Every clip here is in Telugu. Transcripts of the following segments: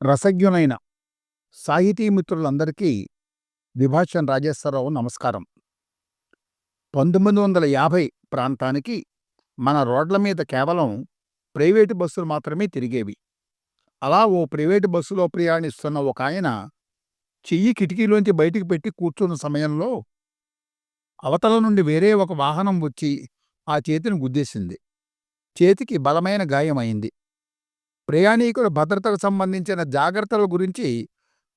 రసజ్ఞులైన సాహితీ మిత్రులందరికీ విభాషన్ రాజేశ్వరరావు నమస్కారం. పంతొమ్మిది వందల యాభై ప్రాంతానికి మన రోడ్ల మీద కేవలం ప్రైవేటు బస్సులు మాత్రమే తిరిగేవి. అలా ఓ ప్రైవేటు బస్సులో ప్రయాణిస్తున్న ఒక ఆయన చెయ్యి కిటికీలోంచి బయటికి పెట్టి కూర్చున్న సమయంలో అవతల నుండి వేరే ఒక వాహనం వచ్చి ఆ చేతిని గుద్దేసింది. చేతికి బలమైన గాయమైంది. ప్రయాణికుల భద్రతకు సంబంధించిన జాగ్రత్తల గురించి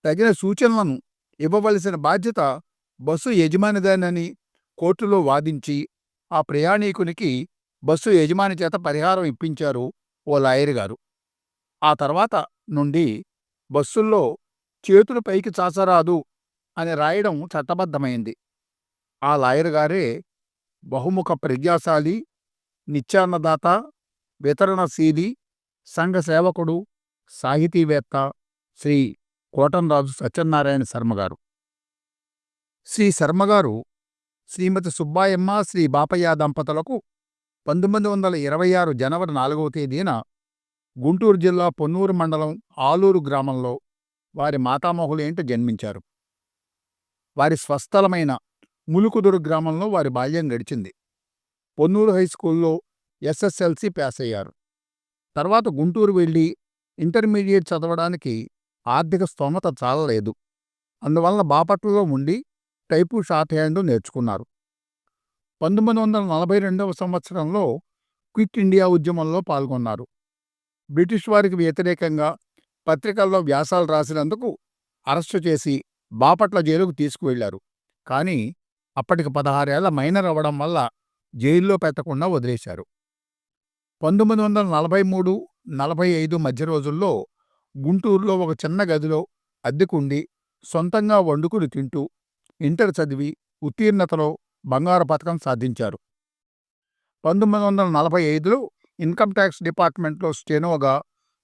తగిన సూచనలను ఇవ్వవలసిన బాధ్యత బస్సు యజమానిదేనని కోర్టులో వాదించి ఆ ప్రయాణికునికి బస్సు యజమాని చేత పరిహారం ఇప్పించారు ఓ లాయర్ గారు. ఆ తర్వాత నుండి బస్సుల్లో చేతులు పైకి చాచరాదు అని రాయడం చట్టబద్ధమైంది. ఆ లాయర్ గారే బహుముఖ ప్రజ్ఞాశాలి నిత్యాన్నదాత వితరణశీలి సంఘ సేవకుడు సాహితీవేత్త శ్రీ కోటంరాజు సత్యనారాయణ శర్మగారు శ్రీ శర్మగారు శ్రీమతి సుబ్బాయమ్మ శ్రీ బాపయ్య దంపతులకు పంతొమ్మిది వందల ఇరవై ఆరు జనవరి నాలుగవ తేదీన గుంటూరు జిల్లా పొన్నూరు మండలం ఆలూరు గ్రామంలో వారి మాతామహులేంట జన్మించారు. వారి స్వస్థలమైన ములుకుదురు గ్రామంలో వారి బాల్యం గడిచింది. పొన్నూరు హైస్కూల్లో ఎస్ఎస్ఎల్సి పాస్ అయ్యారు తర్వాత గుంటూరు వెళ్ళి ఇంటర్మీడియట్ చదవడానికి ఆర్థిక స్తోమత చాలలేదు. అందువలన బాపట్లలో ఉండి టైపు షార్ట్ హ్యాండ్ నేర్చుకున్నారు. పంతొమ్మిది వందల నలభై రెండవ సంవత్సరంలో క్విట్ ఇండియా ఉద్యమంలో పాల్గొన్నారు. బ్రిటిష్ వారికి వ్యతిరేకంగా పత్రికల్లో వ్యాసాలు రాసినందుకు అరెస్టు చేసి బాపట్ల జైలుకు తీసుకువెళ్ళారు కానీ అప్పటికి పదహారేళ్ళ మైనర్ అవ్వడం వల్ల జైల్లో పెట్టకుండా వదిలేశారు. పంతొమ్మిది వందల నలభై మూడు నలభై ఐదు మధ్య రోజుల్లో గుంటూరులో ఒక చిన్న గదిలో అద్దెకుండి సొంతంగా వండుకుని తింటూ ఇంటర్ చదివి ఉత్తీర్ణతలో బంగారు పథకం సాధించారు. పంతొమ్మిది వందల నలభై ఐదులో ఇన్కమ్ ట్యాక్స్ డిపార్ట్మెంట్లో స్టెనోగా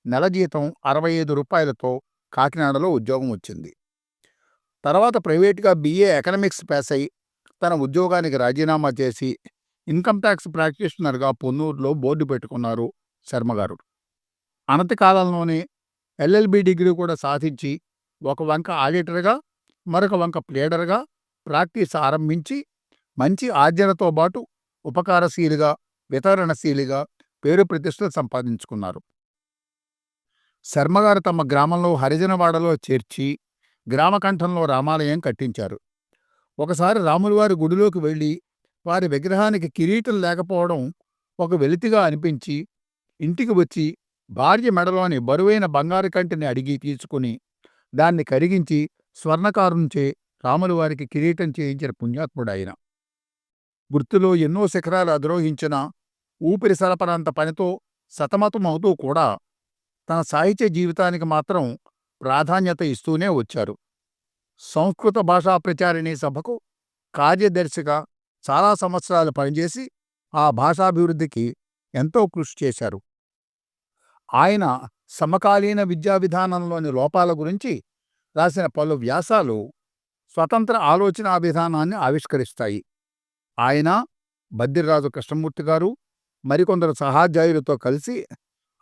నెల జీతం అరవై ఐదు రూపాయలతో కాకినాడలో ఉద్యోగం వచ్చింది. తర్వాత ప్రైవేట్గా బీఏ ఎకనామిక్స్ పాస్ అయి తన ఉద్యోగానికి రాజీనామా చేసి ఇన్కమ్ ట్యాక్స్ ప్రాక్టీషనర్గా పొన్నూరులో బోర్డు పెట్టుకున్నారు శర్మగారు అనతి కాలంలోనే ఎల్ఎల్బి డిగ్రీ కూడా సాధించి ఒక వంక ఆడిటర్గా మరొక వంక ప్లేడర్గా ప్రాక్టీస్ ఆరంభించి మంచి ఆర్జనతో పాటు ఉపకారశీలిగా వితరణశీలిగా పేరు ప్రతిష్టలు సంపాదించుకున్నారు. శర్మగారు తమ గ్రామంలో హరిజనవాడలో చేర్చి గ్రామకంఠంలో రామాలయం కట్టించారు. ఒకసారి రాములవారి గుడిలోకి వెళ్ళి వారి విగ్రహానికి కిరీటం లేకపోవడం ఒక వెలితిగా అనిపించి ఇంటికి వచ్చి భార్య మెడలోని బరువైన బంగారు కంటిని అడిగి తీసుకుని దాన్ని కరిగించి స్వర్ణకారుంచే రాములు వారికి కిరీటం చేయించిన పుణ్యాత్ముడాయన. వృత్తిలో ఎన్నో శిఖరాలు అధిరోహించిన ఊపిరి సలపనంత పనితో సతమతమవుతూ కూడా తన సాహిత్య జీవితానికి మాత్రం ప్రాధాన్యత ఇస్తూనే వచ్చారు. సంస్కృత భాషా ప్రచారిణీ సభకు కార్యదర్శిగా చాలా సంవత్సరాలు పనిచేసి ఆ భాషాభివృద్ధికి ఎంతో కృషి చేశారు. ఆయన సమకాలీన విద్యా విధానంలోని లోపాల గురించి రాసిన పలు వ్యాసాలు స్వతంత్ర ఆలోచనా విధానాన్ని ఆవిష్కరిస్తాయి. ఆయన బద్రిరాజు కృష్ణమూర్తి గారు మరికొందరు సహాధ్యాయులతో కలిసి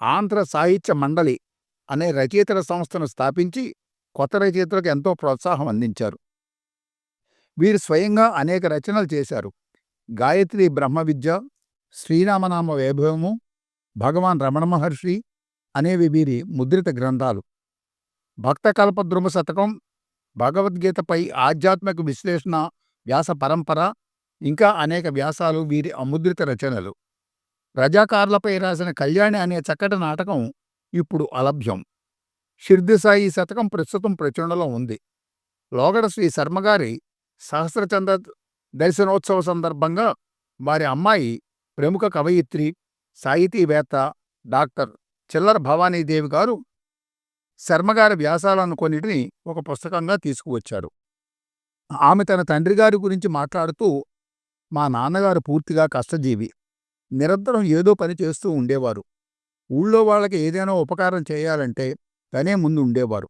ఆంధ్ర సాహిత్య మండలి అనే రచయితల సంస్థను స్థాపించి కొత్త రచయితలకు ఎంతో ప్రోత్సాహం అందించారు. వీరు స్వయంగా అనేక రచనలు చేశారు. గాయత్రి బ్రహ్మ విద్య శ్రీరామనామ వైభవము భగవాన్ రమణ మహర్షి అనేవి వీరి ముద్రిత గ్రంథాలు. భక్త కల్పద్రుమ శతకం భగవద్గీతపై ఆధ్యాత్మిక విశ్లేషణ వ్యాస పరంపర ఇంకా అనేక వ్యాసాలు వీరి అముద్రిత రచనలు. రజాకారులపై రాసిన కళ్యాణి అనే చక్కటి నాటకం ఇప్పుడు అలభ్యం. షిర్దిసాయి శతకం ప్రస్తుతం ప్రచురణలో ఉంది. లోగడ శ్రీ శర్మగారి సహస్రచంద్ర దర్శనోత్సవ సందర్భంగా వారి అమ్మాయి ప్రముఖ కవయిత్రి సాహితీవేత్త డాక్టర్ చిల్లర భవానీదేవి గారు శర్మగారి వ్యాసాలను కొన్నిటిని ఒక పుస్తకంగా తీసుకువచ్చారు. ఆమె తన తండ్రి గారి గురించి మాట్లాడుతూ మా నాన్నగారు పూర్తిగా కష్టజీవి. నిరంతరం ఏదో పని చేస్తూ ఉండేవారు. ఊళ్ళో వాళ్ళకి ఏదైనా ఉపకారం చేయాలంటే తనే ముందు ఉండేవారు.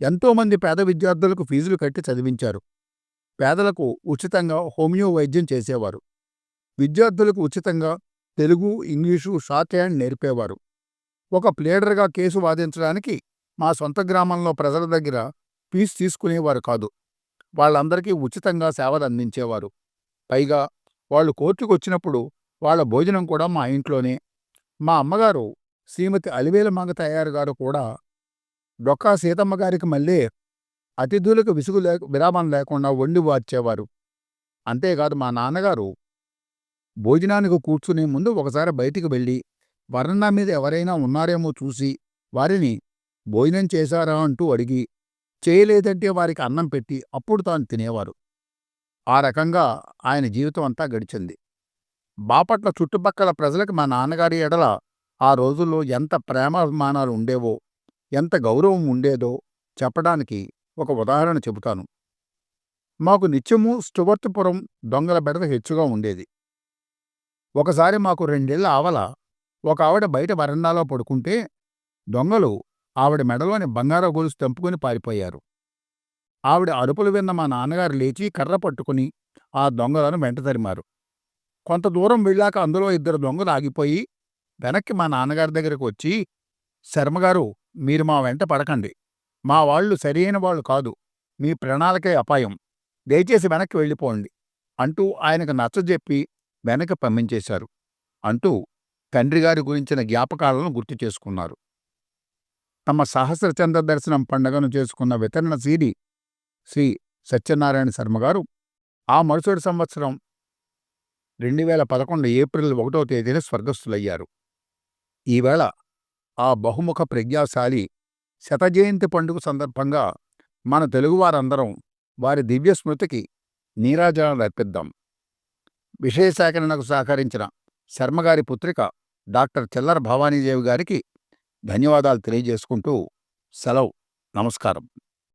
ఎంతోమంది పేద విద్యార్థులకు ఫీజులు కట్టి చదివించారు. పేదలకు ఉచితంగా హోమియో వైద్యం చేసేవారు. విద్యార్థులకు ఉచితంగా తెలుగు ఇంగ్లీషు షార్ట్ హ్యాండ్ నేర్పేవారు. ఒక ప్లేడర్గా కేసు వాదించడానికి మా సొంత గ్రామంలో ప్రజల దగ్గర ఫీజు తీసుకునేవారు కాదు. వాళ్ళందరికీ ఉచితంగా సేవలు అందించేవారు. పైగా వాళ్ళు కోర్టుకు వచ్చినప్పుడు వాళ్ళ భోజనం కూడా మా ఇంట్లోనే. మా అమ్మగారు శ్రీమతి అలివేల మంగతయ్యారు గారు కూడా డొక్కా సీతమ్మ గారికి మళ్ళీ అతిథులకు విసుగు లేక విరామం లేకుండా వండి వార్చేవారు. అంతేకాదు మా నాన్నగారు భోజనానికి కూర్చునే ముందు ఒకసారి బయటికి వెళ్ళి వరండా మీద ఎవరైనా ఉన్నారేమో చూసి వారిని భోజనం చేశారా? అంటూ అడిగి చేయలేదంటే వారికి అన్నం పెట్టి అప్పుడు తాను తినేవారు. ఆ రకంగా ఆయన జీవితం అంతా గడిచింది. బాపట్ల చుట్టుపక్కల ప్రజలకు మా నాన్నగారి ఎడల ఆ రోజుల్లో ఎంత ప్రేమాభిమానాలు ఉండేవో ఎంత గౌరవం ఉండేదో చెప్పడానికి ఒక ఉదాహరణ చెబుతాను. మాకు నిత్యము స్టువర్ట్పురం దొంగల బెడద హెచ్చుగా ఉండేది. ఒకసారి మాకు రెండేళ్ళ ఆవల ఒక ఆవిడ బయట వరండాలో పడుకుంటే దొంగలు ఆవిడ మెడలోని బంగార గొలుసు తెంపుకుని పారిపోయారు. ఆవిడ అరుపులు విన్న మా నాన్నగారు లేచి కర్ర పట్టుకుని ఆ దొంగలను వెంట తరిమారు. కొంత దూరం వెళ్ళాక అందులో ఇద్దరు దొంగలు ఆగిపోయి వెనక్కి మా నాన్నగారి దగ్గరకు వచ్చి శర్మగారు మీరు మా వెంట పడకండి. మా వాళ్ళు సరైన వాళ్ళు కాదు. మీ ప్రాణాలకే అపాయం. దయచేసి వెనక్కి వెళ్ళిపోండి. అంటూ ఆయనకు నచ్చజెప్పి వెనక పంపించేశారు. అంటూ తండ్రిగారి గురించిన జ్ఞాపకాలను గుర్తు చేసుకున్నారు. తమ సహస్రచంద్ర దర్శనం పండగను చేసుకున్న వితరణ సీడి శ్రీ సత్యనారాయణ శర్మ గారు ఆ మరుసటి సంవత్సరం రెండు వేల పదకొండు ఏప్రిల్ ఒకటో తేదీన స్వర్గస్థులయ్యారు. ఈవేళ ఆ బహుముఖ ప్రజ్ఞాశాలి శతజయంతి పండుగ సందర్భంగా మన తెలుగువారందరం వారి దివ్య స్మృతికి నీరాజనాలు అర్పిద్దాం. విషయసేకరణకు సహకరించిన శర్మగారి పుత్రిక డాక్టర్ చిల్లర భవానీదేవి గారికి ధన్యవాదాలు తెలియజేసుకుంటూ సెలవు. నమస్కారం.